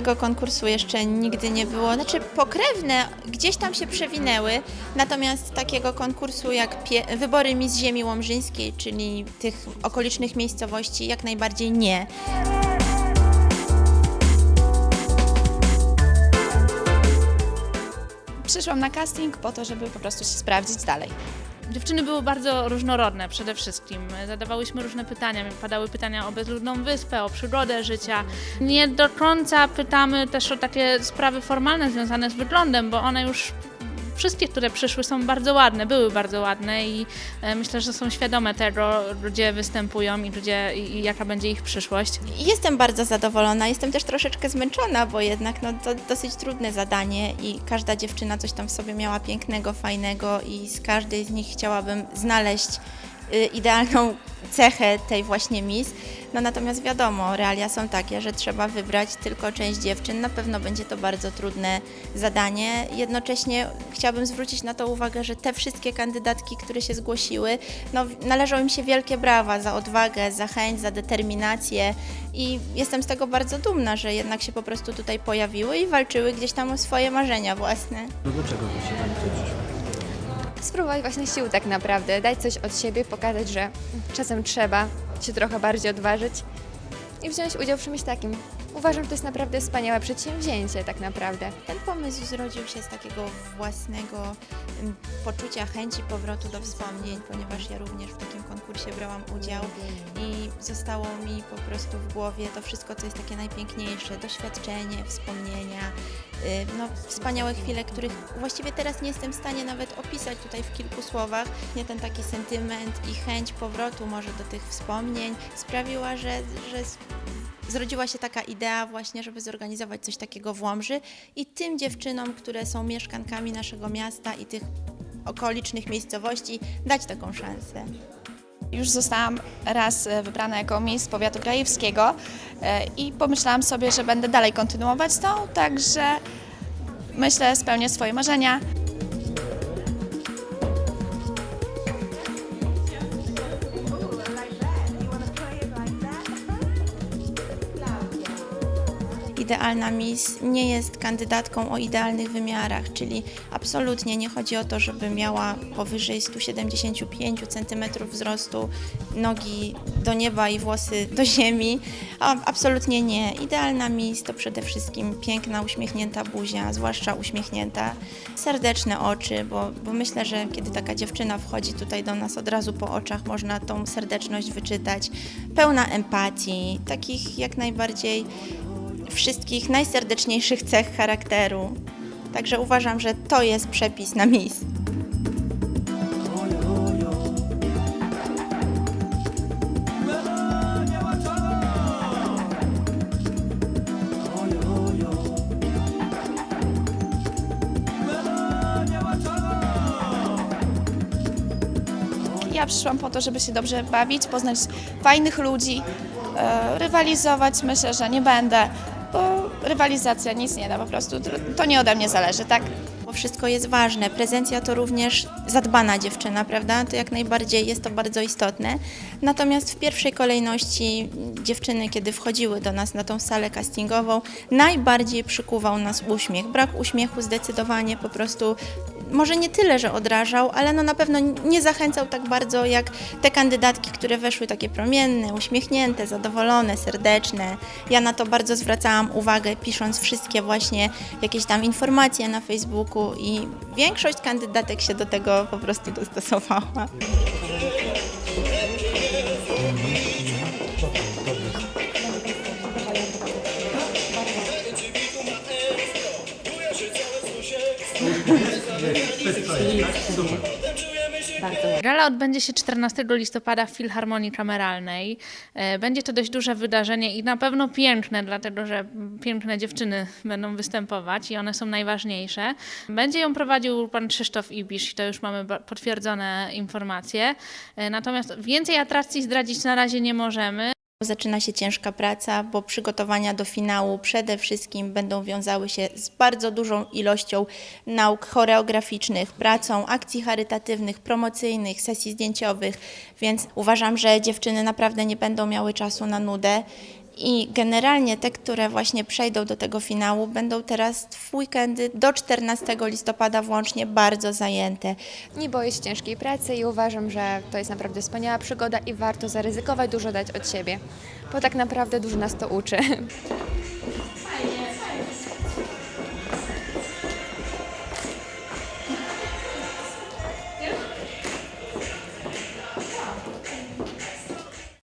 Tego konkursu jeszcze nigdy nie było. Znaczy pokrewne gdzieś tam się przewinęły, natomiast takiego konkursu jak pie- wybory Miss Ziemi Łomżyńskiej, czyli tych okolicznych miejscowości, jak najbardziej nie. Przyszłam na casting po to, żeby po prostu się sprawdzić dalej. Dziewczyny były bardzo różnorodne przede wszystkim. Zadawałyśmy różne pytania. Padały pytania o bezludną wyspę, o przygodę życia. Nie do końca pytamy też o takie sprawy formalne związane z wyglądem, bo one już wszystkie, które przyszły są bardzo ładne, były bardzo ładne i e, myślę, że są świadome tego, gdzie występują i, gdzie, i, jaka będzie ich przyszłość. Jestem bardzo zadowolona, jestem też troszeczkę zmęczona, bo jednak no, to dosyć trudne zadanie i każda dziewczyna coś tam w sobie miała pięknego, fajnego i z każdej z nich chciałabym znaleźć idealną cechę tej właśnie Miss. No natomiast wiadomo, realia są takie, że trzeba wybrać tylko część dziewczyn. Na pewno będzie to bardzo trudne zadanie. Jednocześnie chciałabym zwrócić na to uwagę, że te wszystkie kandydatki, które się zgłosiły, no, należą im się wielkie brawa za odwagę, za chęć, za determinację i jestem z tego bardzo dumna, że jednak się po prostu tutaj pojawiły i walczyły gdzieś tam o swoje marzenia własne. No dlaczego się tam? Spróbować właśnie sił tak naprawdę, dać coś od siebie, pokazać, że czasem trzeba się trochę bardziej odważyć i wziąć udział w czymś takim. Uważam, że to jest naprawdę wspaniałe przedsięwzięcie tak naprawdę. Ten pomysł zrodził się z takiego własnego poczucia chęci powrotu do wspomnień, ponieważ ja również w takim konkursie brałam udział i zostało mi po prostu w głowie to wszystko, co jest takie najpiękniejsze, doświadczenie, wspomnienia, no, wspaniałe chwile, których właściwie teraz nie jestem w stanie nawet opisać tutaj w kilku słowach. Nie ten taki sentyment i chęć powrotu może do tych wspomnień sprawiła, że, że zrodziła się taka idea właśnie, żeby zorganizować coś takiego w Łomży i tym dziewczynom, które są mieszkankami naszego miasta i tych okolicznych miejscowości, dać taką szansę. Już zostałam raz e, wybrana jako Miss Powiatu Grajewskiego e, i pomyślałam sobie, że będę dalej kontynuować tą, także myślę spełnię swoje marzenia. Idealna Miss nie jest kandydatką o idealnych wymiarach, czyli absolutnie nie chodzi o to, żeby miała powyżej 175 cm wzrostu, nogi do nieba i włosy do ziemi. Absolutnie nie. Idealna Miss to przede wszystkim piękna, uśmiechnięta buzia, zwłaszcza uśmiechnięta, serdeczne oczy, bo, bo myślę, że kiedy taka dziewczyna wchodzi tutaj do nas od razu po oczach, można tą serdeczność wyczytać. Pełna empatii, takich jak najbardziej wszystkich najserdeczniejszych cech charakteru. Także uważam, że to jest przepis na mis. Ja przyszłam po to, żeby się dobrze bawić, poznać fajnych ludzi, e, rywalizować myślę, że nie będę, bo rywalizacja nic nie da po prostu, to, nie ode mnie zależy, tak? Bo wszystko jest ważne. Prezencja to również zadbana dziewczyna, prawda? To jak najbardziej jest to bardzo istotne. Natomiast w pierwszej kolejności dziewczyny, kiedy wchodziły do nas na tą salę castingową, najbardziej przykuwał nas uśmiech. Brak uśmiechu zdecydowanie po prostu może nie tyle, że odrażał, ale no na pewno nie zachęcał tak bardzo jak te kandydatki, które weszły takie promienne, uśmiechnięte, zadowolone, serdeczne. Ja na to bardzo zwracałam uwagę, pisząc wszystkie właśnie jakieś tam informacje na Facebooku i większość kandydatek się do tego po prostu dostosowała. Gala odbędzie się 14 listopada w Filharmonii Kameralnej. E, Będzie to dość duże wydarzenie i na pewno piękne, dlatego że piękne dziewczyny będą występować i one są najważniejsze. Będzie ją prowadził pan Krzysztof Ibisz i to już mamy potwierdzone informacje. E, Natomiast więcej atrakcji zdradzić na razie nie możemy. Zaczyna się ciężka praca, bo przygotowania do finału przede wszystkim będą wiązały się z bardzo dużą ilością nauk choreograficznych, pracą, akcji charytatywnych, promocyjnych, sesji zdjęciowych, więc uważam, że dziewczyny naprawdę nie będą miały czasu na nudę. I generalnie te, które właśnie przejdą do tego finału, będą teraz w weekendy do 14 listopada włącznie bardzo zajęte. Nie boję się ciężkiej pracy i uważam, że to jest naprawdę wspaniała przygoda i warto zaryzykować, dużo dać od siebie, bo tak naprawdę dużo nas to uczy.